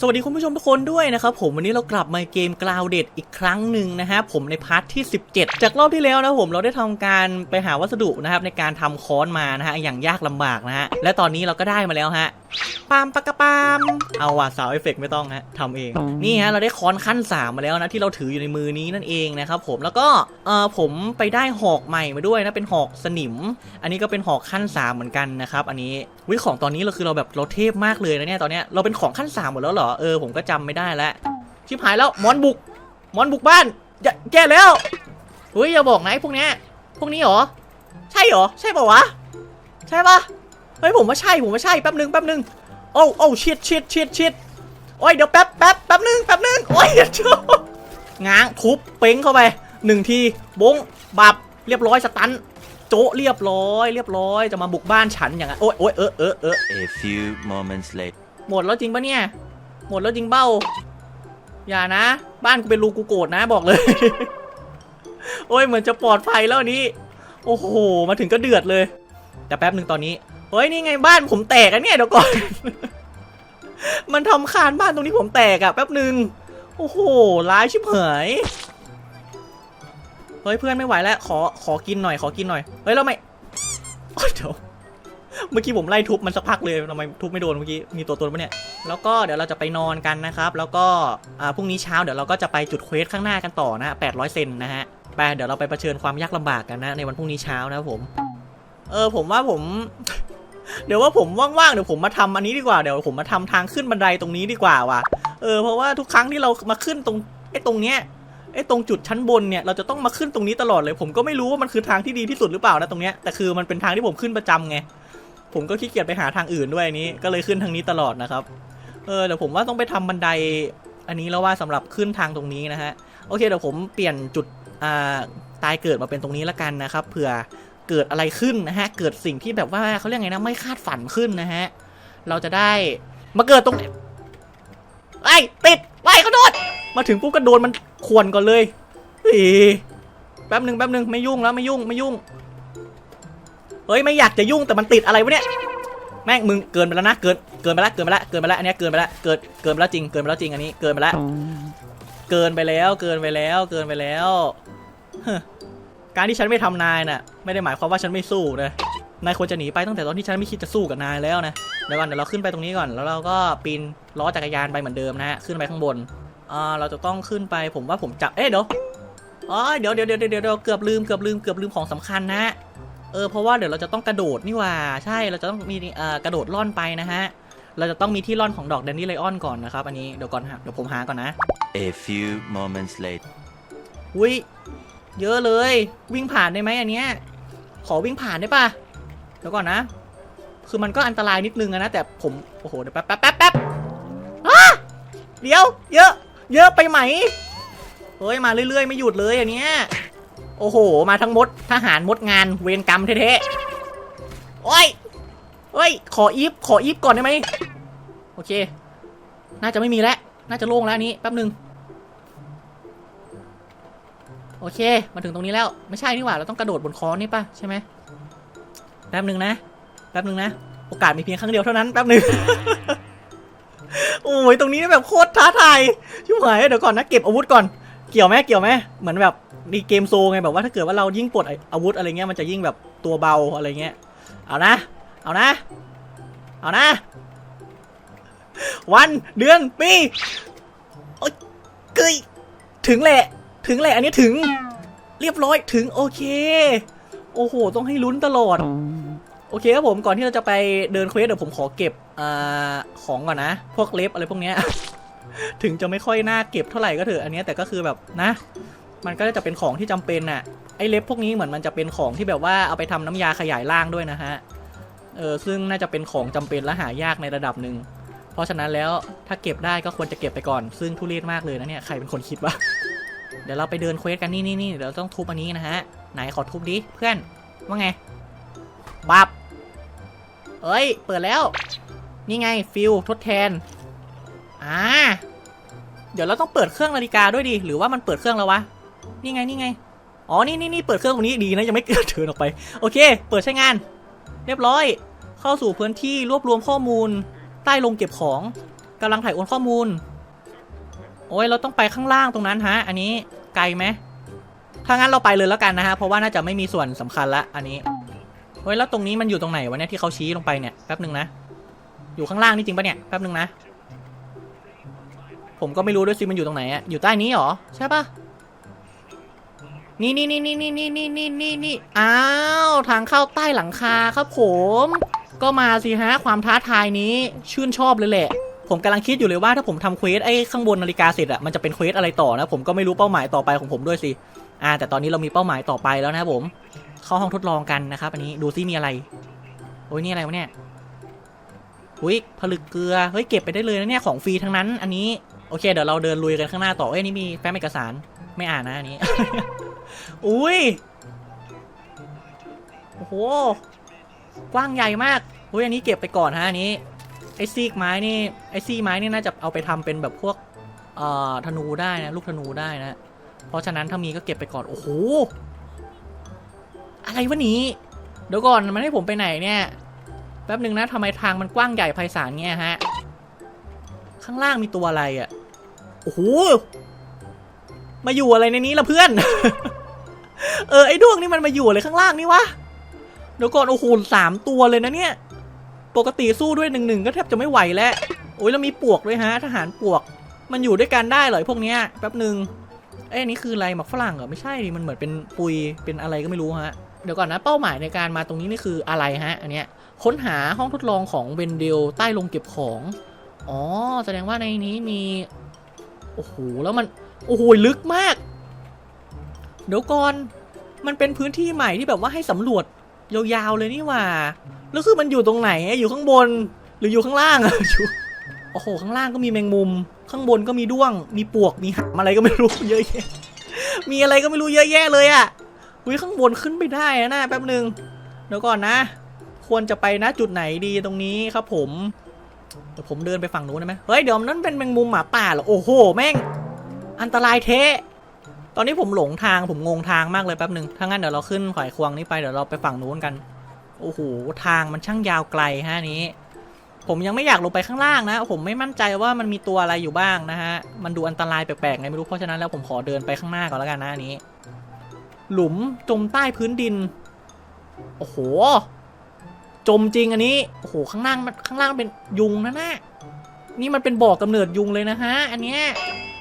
สวัสดีคุณผู้ชมทุกคนด้วยนะครับผมวันนี้เรากลับมาเกมกลาวเด็ดอีกครั้งหนึ่งนะฮะผมในพาร์ทที่ 17 จากรอบที่แล้วนะผมเราได้ทำการไปหาวัสดุนะครับในการทำค้อนมานะฮะอย่างยากลำบากนะฮะและตอนนี้เราก็ได้มาแล้วฮะปามปากกะปามเอาว่ะสาวเอฟเฟกต์ไม่ต้องฮะทำเอง นี่ฮะเราได้ค้อนขั้นสามมาแล้วนะที่เราถืออยู่ในมือนี้นั่นเองนะครับผมแล้วก็เออผมไปได้หอกใหม่มาด้วยนะเป็นหอกสนิม อันนี้ก็เป็นหอกขั้นสามเหมือนกันนะครับอันนี้วิของตอนนี้เราคือเราแบบเราเทพมากเลยนะเนี่ยตอนเนี้ยเราเป็นของขั้นสามหมดแล้วเหรอเออผมก็จำไม่ได้แล้วชิบหายแล้วมอนบุกมอนบุกบ้านอย่าแก้แล้วเฮ้ยอย่าบอกนะไอ้พวกเนี้ยพวกนี้เหรอใช่เหรอใช่ป่าวะใช่ปะเฮ้ยผมว่าใช่ผมว่าใช่แป๊บนึงแป๊บนึงโอ้โอ้ชิดชิดชิดชิดโอ้ยเดี๋ยวแป๊บแป๊บแป๊บนึงแป๊บนึงโอ้ยอย่าง้างทุบเป้งเข้าไปหนึ่งทีบงบับเรียบร้อยสตัน โจะเรียบร้อย เรียบร้อยจะมาบุกบ้านฉันอย่างนั้นโอ๊ยโอ๊ยเออเออเออ A few moments later. หมดแล้วจริงปะเนี่ย หมดแล้วจริงเบ้า อย่านะ บ้านกูเป็นรูกูโกรธนะบอกเลย โอ้ยเหมือนจะปลอดภัยแล้วอันนี้ โอ้โหมาถึงก็เดือดเลย แต่แป๊บหนึ่งตอนนี้เฮ้ยนี่ไงบ้านผมแตกอะเนี่ยเดี๋ยวก่อน มันทำคานบ้านตรงนี้ผมแตกอะแป๊บหนึ่งโอ้โหร้ายชิบหาย เฮ้ยเพื่อนไม่ไหวแล้วขอขอกินหน่อยขอกินหน่อยเฮ้ยแล้วไม่เดี๋ยวเมื่อกี้ผมไล่ทุบมันสักพักเลยทำไมทุบไม่โดนเมื่อกี้มีตัวตนปะเนี่ยแล้วก็เดี๋ยวเราจะไปนอนกันนะครับ แล้วก็อ่าพรุ่งนี้เช้าเดี๋ยวเราก็จะไปจุดเควสข้างหน้ากันต่อนะฮะ800 เซนนะฮะไปเดี๋ยวเราไปเผชิญความยากลำบากกันนะ ในวันพรุ่งนี้เช้านะครับผม เออผมว่าผม เดี๋ยวว่าผมว่างๆเดี๋ยวผมมาทำอันนี้ดีกว่าเดี๋ยวผมมาทำทางขึ้นบันไดตรงนี้ดีกว่าว่ะเออเพราะว่าทุกครั้งที่เรามาขึ้นตรงไอ้ตรงเนี้ย ไอ้ตรงจุดชั้นบนเนี่ยเราจะต้องมาขึ้นตรงนี้ตลอดเลย ผมก็ไม่รู้ว่ามันคือทางที่ดีที่สุดหรือเปล่านะตรงเนี้ยแต่คือมันเป็นทางที่ผมขึ้นประจำไงผมก็ขี้เกียจไปหาทางอื่นด้วยนี้ ก็เลยขึ้นทางนี้ตลอดนะครับเออเดี๋ยวผมว่าต้องไปทำบันไดอันนี้แล้วว่าสำหรับขึ้นทางตรงนี้นะฮะโอเคเดี๋ยวผมเปลี่ยนจุดอ่าตายเกิดมาเป็นตรงนี้ละกันนะครับเผื่อเกิดอะไรขึ้นนะฮะ เกิดสิ่งที่แบบว่าเขาเรียกไงนะไม่คาดฝันขึ้นนะฮะ เราจะได้มาเกิดตรงไอ้ติดไอ้เขาโดนมาถึงปุ๊บก็โดนมัน ขวนก่อนเลยอีแป๊บหนึ่งแป๊บหนึ่งไม่ยุ่งแล้วไม่ยุ่งไม่ยุ่ง เฮ้ยไม่อยากจะยุ่งแต่มันติดอะไรวะเนี่ย แม่งมึงเกินไปแล้วนะเกินเกินไปแล้วเกินไปแล้วเกินไปแล้วอันเนี้ยเกินไปแล้วเกินเกินไปแล้วจริงเกินไปแล้วจริงอันนี้เกินไปแล้ว เกินไปแล้วเกินไปแล้วเกินไปแล้วการที่ฉันไม่ทำนายน่ะไม่ได้หมายความว่าฉันไม่สู้นะนายควรจะหนีไปตั้งแต่ตอนที่ฉันไม่คิดจะสู้กับนายแล้วนะเดี๋ยวก่อนเดี๋ยวเราขึ้นไปตรงนี้ก่อนแล้วเราก็ปีนล้อจักรยานไปเหมือนเดิมนะฮะขึ้นไปข้างบน อ่าเราจะต้องขึ้นไปผมว่าผมจับเอ๊ะเดี๋ยวอ๋อเดี๋ยวเดี๋ยวเดี๋ยวเดี๋ยวเดี๋ยวเกือบลืมเกือบลืมเกือบลืมของสำคัญนะเออเพราะว่าเดี๋ยวเราจะต้องกระโดดนี่หว่าใช่เราจะต้องมีเอ่อกระโดดล่อนไปนะฮะเราจะต้องมีที่ล่อนของดอกแดนนี่ไลออนก่อนนะครับอันนี้เดี๋ยวก่อนฮะเดี๋ยวผมหาก่อนนะ A few moments later. อุ้ยเยอะเลยวิ่งผ่านได้ไหมอันเนี้ยขอวิ่งผ่านได้ปะเดี๋ยวก่อนนะ คือมันก็อันตรายนิดนึงอะนะแต่ผมโอ้โหเดี๋ยวแป๊บแป๊บแป๊บแป๊บอ้าเดี๋ยวเยอะ เยอะไปไหมเฮ้ยมาเรื่อยๆ ไม่หยุดเลยอันเนี้ยโอ้โห มาทั้งมดทหารมดงานเวรกรรมเท่ๆโอ้ยเฮ้ย ขออีฟขออีฟก่อนได้ไหมโอเค น่าจะไม่มีแล้ว น่าจะโล่งแล้วนี้แป๊บนึงโอเค มาถึงตรงนี้แล้ว ไม่ใช่นี่หว่า เราต้องกระโดดบนค้อนนี่ป่ะ ใช่ไหมแป๊บหนึ่งนะ แป๊บหนึ่งนะ โอกาสมีเพียงครั้งเดียวเท่านั้น แป๊บหนึ่ง โอ้ยตรงนี้แบบโคตรท้าทายชิบหายเดี๋ยวก่อนนะเก็บอาวุธก่อนเกี่ยวไหมเกี่ยวไหมเหมือนแบบในเกมโซไงแบบว่าถ้าเกิดว่าเรายิ่งปลดอาวุธอะไรเงี้ยมันจะยิ่งแบบตัวเบาอะไรเงี้ยเอานะ เอานะ เอานะ วันเดือนปีโอ้ยเกยถึงแหละ ถึงแหละ อันนี้ถึง เรียบร้อยถึงโอเค โอ้โห ต้องให้ลุ้นตลอด โอเคครับผมก่อนที่เราจะไปเดินเควสเดี๋ยวผมขอเก็บอาของก่อนนะ พวกเล็บอะไรพวกเนี้ยถึงจะไม่ค่อยน่าเก็บเท่าไหร่ก็เถอะอันนี้แต่ก็คือแบบนะ มันก็จะเป็นของที่จำเป็นน่ะไอเล็บพวกนี้เหมือนมันจะเป็นของที่แบบว่าเอาไปทำน้ำยาขยายร่างด้วยนะฮะเออซึ่งน่าจะเป็นของจำเป็นและหายากในระดับหนึ่งเพราะฉะนั้นแล้วถ้าเก็บได้ก็ควรจะเก็บไปก่อน ซึ่งทุเรศมากเลยนะเนี่ยใครเป็นคนคิดวะเดี๋ยวเราไปเดินเควสกันนี่นี่นี่เดี๋ยวต้องทุบอันนี้นะฮะไหนขอทุบดิเพื่อนว่าไงบับ เอ้ย เปิดแล้ว นี่ไงฟิลทดแทน อ่า เดี๋ยวเราต้องเปิดเครื่องนาฬิกาด้วยดิ หรือว่ามันเปิดเครื่องแล้ววะ นี่ไง นี่ไง อ๋อ นี่นี่นี่เปิดเครื่องตรงนี้ดีนะยังไม่เกิดเทินออกไป โอเค เปิดใช้งาน เรียบร้อย เข้าสู่พื้นที่รวบรวมข้อมูล ใต้ลงเก็บของกำลังถ่ายโอนข้อมูล โอ้ย เราต้องไปข้างล่างตรงนั้นฮะ อันนี้ไกลไหมถ้างั้นเราไปเลยแล้วกันนะฮะ เพราะว่าน่าจะไม่มีส่วนสำคัญละ อันนี้ เฮ้ยแล้วตรงนี้มันอยู่ตรงไหนวะเนี่ยที่เขาชี้ลงไปเนี่ยแป๊บหนึ่งนะอยู่ข้างล่างนี่จริงปะเนี่ยแป๊บหนึ่งนะ ผมก็ไม่รู้ด้วยสิมันอยู่ตรงไหนอะอยู่ใต้นี้เหรอใช่ปะนี่นี่นี่นี่นี่นี่นี่นี่นี่นี่อ้าวทางเข้าใต้หลังคาครับผม ก็มาสิฮะความท้าทายนี้ชื่นชอบเลยแหละ ผมกำลังคิดอยู่เลยว่าถ้าผมทำเควสไอ้ข้างบนนาฬิกาเสร็จอะมันจะเป็นเควสอะไรต่อนะผมก็ไม่รู้เป้าหมายต่อไปของผมด้วยสิอ่าแต่ตอนนี้เรามีเป้าหมายต่อไปแล้วนะผม เข้าห้องทดลองกันนะครับ อันนี้ดูซิมีอะไร โอ้ยนี่อะไรวะเนี่ยอุ้ยผลึกเกลือ เฮ้ยเก็บไปได้เลยนะเนี่ยของฟรีทั้งนั้น อันนี้โอเคเดี๋ยวเราเดินลุยกันข้างหน้าต่อ เอ้ยนี่มีแฟ้มเอกสารไม่อ่านนะอันนี้ อุ้ยโอ้โหกว้างใหญ่มากอุ้ยอันนี้เก็บไปก่อนฮะอันนี้ไอ้ซีกไม้นี่ไอ้ซีไม้นี่น่าจะเอาไปทำเป็นแบบพวกเอ่อธนูได้นะลูกธนูได้นะเพราะฉะนั้นถ้ามีก็เก็บไปก่อนโอ้โห อะไรวะนี้เดี๋ยวก่อนมันให้ผมไปไหนเนี่ยแป๊บหนึ่งนะทำไมทางมันกว้างใหญ่ไพศาลเงี้ยฮะ ข้างล่างมีตัวอะไรอะ่ะโอ้โหมาอยู่อะไรในนี้ล่ะเพื่อน เออไอ้ดวงนี่มันมาอยู่อะไรข้างล่างนี่วะเดี๋ยวก่อนโอ้โหสามตัวเลยนะเนี่ย ปกติสู้ด้วยหนึ่งหนึ่งก็แทบจะไม่ไหวแล้วโอ้ยแล้วมีปวกด้วยฮะ ทหารปวก มันอยู่ด้วยกันได้เหรอพวกเนี้ยแป๊บหนึ่งเอ้ยนี่คืออะไรหมักฝรั่งเหรอไม่ใช่ดิมันเหมือนเป็นปุยเป็นอะไรก็ไม่รู้ฮะ เดี๋ยวก่อนนะเป้าหมายในการมาตรงนี้นี่คืออะไรฮะ อันเนี้ยค้นหาห้องทดลองของเวนเดลใต้โรงเก็บของ อ๋อ แสดงว่าในนี้มี โอ้โห แล้วมัน โอ้โห ลึกมาก เดี๋ยวก่อน มันเป็นพื้นที่ใหม่ที่แบบว่าให้สำรวจยาวๆเลยนี่ว่า แล้วคือมันอยู่ตรงไหนอะอยู่ข้างบน หรืออยู่ข้างล่างอะอยู่โอ้โห ข้างล่างก็มีแมงมุม ข้างบนก็มีด้วง มีปวก มีหำอะไรก็ไม่รู้เยอะแยะ มีอะไรก็ไม่รู้เยอะแยะเลยอะ อุ้ยข้างบนขึ้นไปได้นะนะแป๊บหนึ่งเดี๋ยวก่อนนะ ควรจะไปนะจุดไหนดีตรงนี้ครับผมเดี๋ยวผมเดินไปฝั่งนู้นได้ไหมเฮ้ยเดี๋ยวนั้นเป็นแมงมุมหมาป่าเหรอโอ้โหแม่ง อันตรายเทะตอนนี้ผมหลงทางผมงงทางมากเลยแป๊บหนึ่งถ้างั้นเดี๋ยวเราขึ้นขวายควงนี้ไปเดี๋ยวเราไปฝั่งนู้นกัน โอ้โหทางมันช่างยาวไกลฮะนนี้ ผมยังไม่อยากลงไปข้างล่างนะ ผมไม่มั่นใจว่ามันมีตัวอะไรอยู่บ้างนะฮะ มันดูอันตรายแปลกๆไงไม่รู้เพราะฉะนั้นแล้วผมขอเดินไปข้างหน้าก่อนแล้วกันนะอันนี้ หลุมจมใต้พื้นดิน โอ้โห จมจริงอันนี้ โอ้โห ข้างล่างมันข้างล่างเป็นยุงนะน่ะนี่มันเป็นบ่อกำเนิดยุงเลยนะฮะ อันเนี้ย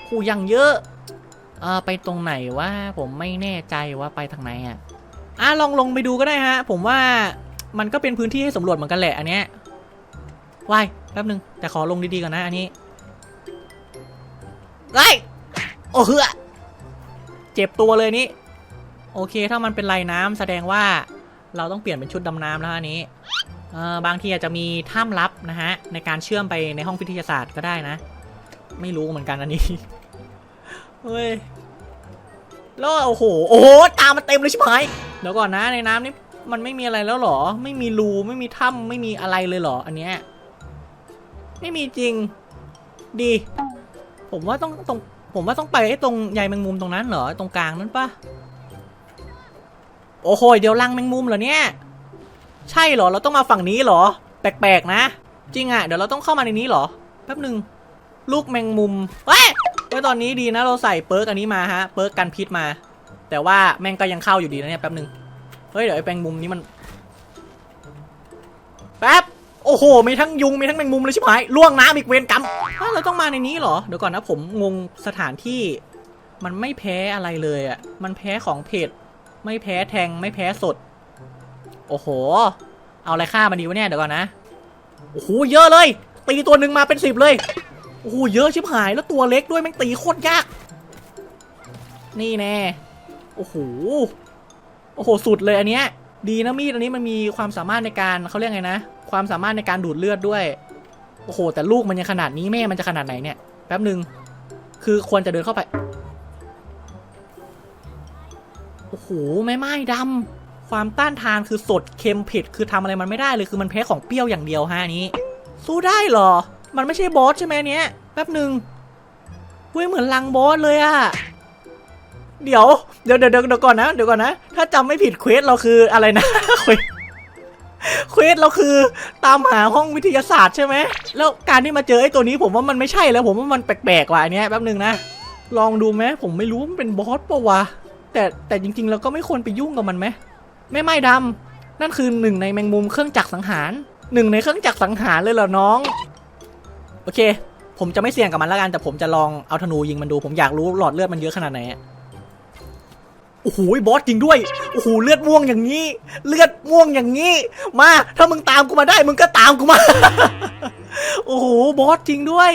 โอ้ยังเยอะเออไปตรงไหนวะผมไม่แน่ใจว่าไปทางไหนอะอะลองลงไปดูก็ได้ฮะ ผมว่ามันก็เป็นพื้นที่ให้สำรวจเหมือนกันแหละอันเนี้ยวายแป๊บนึง แต่ขอลงดีๆก่อนนะ อันนี้ไอ้ยโอ้เหือเจ็บตัวเลยนี้ โอเค ถ้ามันเป็นลายน้ำแสดงว่าเราต้องเปลี่ยนเป็นชุดดำน้ำแล้วอันนี้เออบางทีอาจจะมีถ้ำลับนะฮะ ในการเชื่อมไปในห้องวิทยาศาสตร์ก็ได้นะ ไม่รู้เหมือนกันอันนี้เฮ้ยแล้วโอ้โหโอ้โหตามมาเต็มเลยใชิบหายเดี๋ยวก่อนนะในน้ำนี่มันไม่มีอะไรแล้วหรอ ไม่มีรูไม่มีถ้ำไม่มีอะไรเลยหรอ อันเนี้ยไม่มีจริงดี ผมว่าต้องตรงผมว่าต้องไปไอ้ตรงใยแมงมุมตรงนั้นเหรอตรงกลางนั้นปะ โอ้โหเดี๋ยวรังแมงมุมเหรอเนี่ย ใช่เหรอเราต้องมาฝั่งนี้เหรอ แปลกๆนะ จริงอะ่ะเดี๋ยวเราต้องเข้ามาในนี้เหรอแป๊บหนึ่งลูกแมงมุมเว้ยเว้ยตอนนี้ดีนะเราใส่เปิร์กอันนี้มาฮะเปิร์กกันพิษมา แต่ว่าแมงก็ยังเข้าอยู่ดีนะเนี่ยแป๊บหนึ่งเฮ้ยเดี๋ยวไอ้แมงมุมนี้มันแป๊บโอ้โห มีทั้งยุง มีทั้งแมงมุมเลยชิบหายล่วงน้ำอีกเวรกรรมอ้าวเราต้องมาในนี้เหรอ เดี๋ยวก่อนนะผมงงสถานที่ มันไม่แพ้อะไรเลยอะ่ะ มันแพ้ของเผ็ด ไม่แพ้แทงไม่แพ้สด โอ้โห เอาอะไรฆ่ามันดีวะเนี่ยเดี๋ยวก่อนนะ โอ้โหเยอะเลย ตีตัวหนึ่งมาเป็นสิบเลย โอ้โหเยอะชิบหายแล้วตัวเล็กด้วยแม่งตีโคตรยาก นี่แน่ โอ้โห โอ้โหสุดเลยอันเนี้ย ดีนะมีดอันนี้มันมีความสามารถในการเขาเรียกไงนะ ความสามารถในการดูดเลือดด้วย โอ้โห แต่ลูกมันยังขนาดนี้แม่มันจะขนาดไหนเนี่ย แป๊บหนึ่งคือควรจะเดินเข้าไป โอ้โหแม่ไม้ดำความต้านทานคือสดเค็มเผ็ดคือทำอะไรมันไม่ได้เลยคือมันแพ้ของเปรี้ยวอย่างเดียวฮะนี้ สู้ได้เหรอ มันไม่ใช่บอสใช่ไหมเนี้ยแป๊บหนึ่งเฮ้ยเหมือนลังบอสเลยอะเดี๋ยวเดี๋ยวเดี๋ยวเดี๋ยวก่อนนะเดี๋ยวก่อนนะ ถ้าจำไม่ผิดเควสเราคืออะไรนะเควสเราคือตามหาห้องวิทยาศาสตร์ใช่ไหมแล้วการที่มาเจอไอ้ตัวนี้ผมว่ามันไม่ใช่แล้ว ผมว่ามันแปลกๆว่ะอันเนี้ยแป๊บหนึ่งนะลองดูไหมผมไม่รู้ว่ามันเป็นบอสปะวะ แต่แต่จริงๆเราก็ไม่ควรไปยุ่งกับมันไหมแม่ไม้ดำนั่นคือหนึ่งในแมงมุมเครื่องจักรสังหารหนึ่งในเครื่องจักรสังหารเลยเหรอน้อง โอเค ผมจะไม่เสี่ยงกับมันแล้วกันแต่ผมจะลองเอาธนูยิงมันดู ผมอยากรู้หลอดเลือดมันเยอะขนาดไหนโอ้โหบอสจริงด้วยโอ้โหเลือดม่วงอย่างนี้ เลือดม่วงอย่างนี้ มา ถ้ามึงตามกูมาได้ มึงก็ตามกูมา โอ้โหบอสจริงด้วย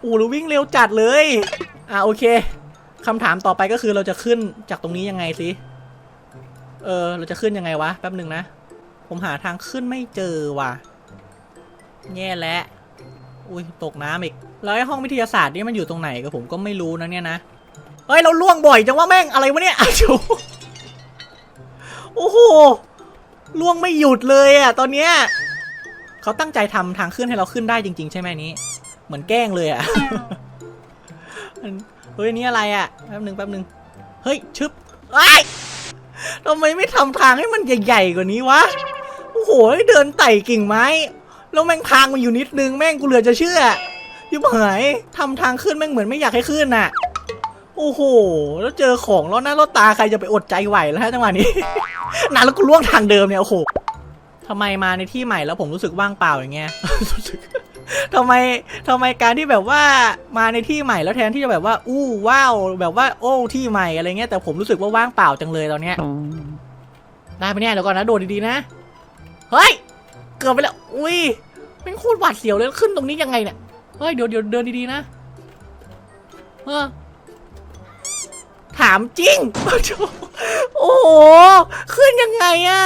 โอ้โหวิ่งเร็วจัดเลย อะโอเค คำถามต่อไปก็คือเราจะขึ้นจากตรงนี้ยังไงสิเออ เราจะขึ้นยังไงวะ แป๊บหนึ่งนะ ผมหาทางขึ้นไม่เจอว่ะ แย่แล้วอุ้ยตกน้ำอีก แล้วไอ้ห้องวิทยาศาสตร์นี่มันอยู่ตรงไหนก็ผมก็ไม่รู้นะเนี่ยนะ เฮ้ย เราล่วงบ่อยจังว่าแม่งอะไรวะเนี่ยอ้าวโอ้โห ล่วงไม่หยุดเลยอะตอนเนี้ยเขาตั้งใจทำทางขึ้นให้เราขึ้นได้จริง ๆ ใช่ไหมนี้ เหมือนแกล้งเลยอะ เฮ้ยนี่อะไรอะแป๊บหนึ่งแป๊บหนึ่งเฮ้ยชึบไอ้ทำไมไม่ทำทางให้มันใหญ่ๆกว่านี้วะโอ้โหเดินไต่กิ่งไม้แล้วแม่งทางมันอยู่นิดนึงแม่งกูเหลือจะเชื่อยิบหายทำทางขึ้นแม่งเหมือนไม่อยากให้ขึ้นน่ะ โอ้โห แล้วเจอของแล้วหน้ารถตาใครจะไปอดใจไหวแล้วฮะจังหวะนี้นานแล้วกูล่วงทางเดิมเนี่ยโอ้โหทำไมมาในที่ใหม่แล้วผมรู้สึกว่างเปล่าอย่างเงี้ยรู้สึก ทำไมทำไมการที่แบบว่ามาในที่ใหม่แล้วแทนที่จะแบบว่า อู้ว้าวแบบว่าโอ้ที่ใหม่อะไรเงี้ยแต่ผมรู้สึกว่าว่างเปล่าจังเลยตอนเนี้ยได้ไหมเนี่ยเดี๋ยวก่อนนะโดดดีๆนะเฮ้ยเกือบไปแล้วอุ้ยเป็นโคตรหวาดเสียวเลยขึ้นตรงนี้ยังไงเนี่ยเฮ้ยเดี๋ยวเดี๋ยวเดินดีๆนะเออถามจริง โอ้โห ขึ้นยังไงอะ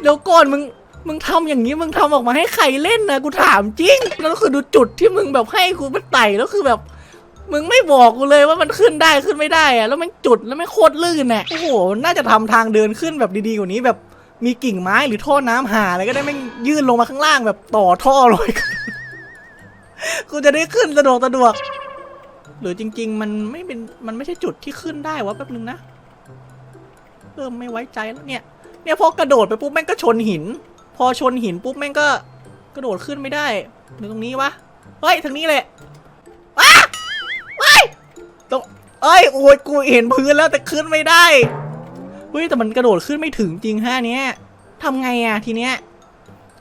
เดี๋ยวก่อนมึง มึงทำอย่างนี้มึงทำออกมาให้ใครเล่นนะกูถามจริง แล้วคือดูจุดที่มึงแบบให้กูมันไต่แล้วคือแบบ มึงไม่บอกกูเลยว่ามันขึ้นได้ขึ้นไม่ได้อะแล้วมันจุดแล้วไม่โคตรลื่นน่ะโอ้โหน่าจะทำทางเดินขึ้นแบบดีๆกว่านี้แบบมีกิ่งไม้หรือท่อน้ำหาอะไรก็ได้แม่ยื่นลงมาข้างล่างแบบต่อท่อเลยกูจะได้ขึ้นสะดวกสะดวก หรือจริง ๆ มันไม่เป็นมันไม่ใช่จุดที่ขึ้นได้วะแป๊บนึงนะเริ่มไม่ไว้ใจแล้วเนี่ย เนี่ยพอกระโดดไปปุ๊บแม่งก็ชนหิน อชนหินปุ๊บแม่งก็กระโดดขึ้นไม่ได้หรือตรงนี้วะ เฮ้ยทางนี้เลยอ้าเฮ้ยตรงเอ้ยโอ้ยกูเห็นพื้นแล้วแต่ขึ้นไม่ได้เฮ้ยแต่มันกระโดดขึ้นไม่ถึงจริงฮะเนี้ยทำไงอะทีเนี้ย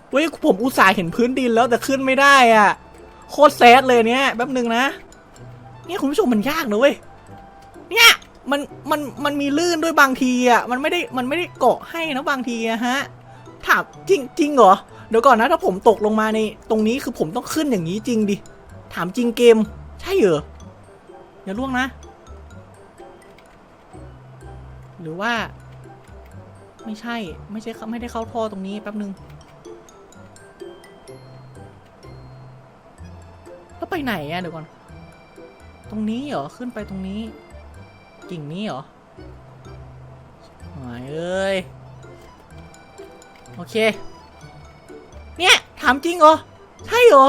เฮ้ยผมอุตส่าห์เห็นพื้นดินแล้วแต่ขึ้นไม่ได้อะโคตรแซดเลยเนี้ยแป๊บหนึ่งนะ เนี่ยคุณผู้ชมมันยากนะเว้ย เนี่ยมันมันมันมีลื่นด้วยบางทีอะมันไม่ได้มันไม่ได้เกาะให้นะบางทีอะฮะ ถามจริงจริงเหรอ เดี๋ยวก่อนนะถ้าผมตกลงมาในตรงนี้คือผมต้องขึ้นอย่างนี้จริงดิ ถามจริงเกม ใช่เหรอ อย่าล่วงนะ หรือว่า ไม่ใช่ไม่ใช่ไม่ได้เข้าท่อตรงนี้แป๊บนึง แล้วไปไหนอะเดี๋ยวก่อน ตรงนี้เหรอ ขึ้นไปตรงนี้ กิ่งนี้เหรอหายเอ้ย โอเค เนี่ย ถามจริงเหรอ ใช่เหรอ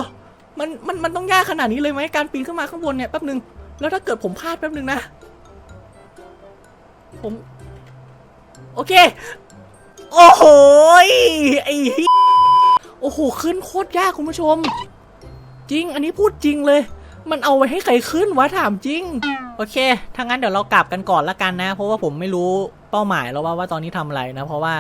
มัน มัน มันต้องยากขนาดนี้เลยไหมการปีนขึ้นมาข้างบนเนี่ยแป๊บหนึ่งแล้วถ้าเกิดผมพลาดแป๊บหนึ่งนะ ผม โอเค โอ้โหยไอ้โอ้โห ขึ้นโคตรยากคุณผู้ชม จริง อันนี้พูดจริงเลย มันเอาไว้ให้ใครขึ้นวะถามจริง โอเค ถ้างั้นเดี๋ยวเรากลับกันก่อนละกันนะ เพราะว่าผมไม่รู้เป้าหมายแล้วว่าว่าตอนนี้ทำอะไรนะ เพราะว่า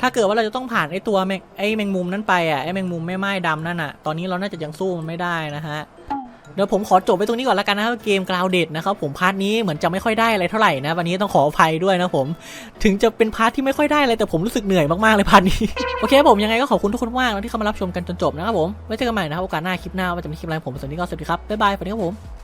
ถ้าเกิดว่าเราจะต้องผ่านไอ้ตัวแมงไอ้แมงมุมนั้นไปอะไอ้แมงมุมแม่ไหม้ดำนั่นอะตอนนี้เราน่าจะยังสู้มันไม่ได้นะฮะเดี๋ยวผมขอจบไปตรงนี้ก่อนละกันนะครับเกมกราวเด็ดนะครับผมพาร์ทนี้เหมือนจะไม่ค่อยได้อะไรเท่าไหร่นะวันนี้ต้องขออภัยด้วยนะผมถึงจะเป็นพาร์ทที่ไม่ค่อยได้อะไรแต่ผมรู้สึกเหนื่อยมากๆเลยพาร์ทนี้โอเคผมยังไงก็ขอบคุณทุกคนมากนะที่เข้ามารับชมกันจนจบนะครับผมไว้เจอกันใหม่นะครับโอกาสหน้าคลิปหน้าว่าจะมีคลิปอะไรผมสวัสดีก็สวัสดีครับบ๊ายบายสวัสดีครับผม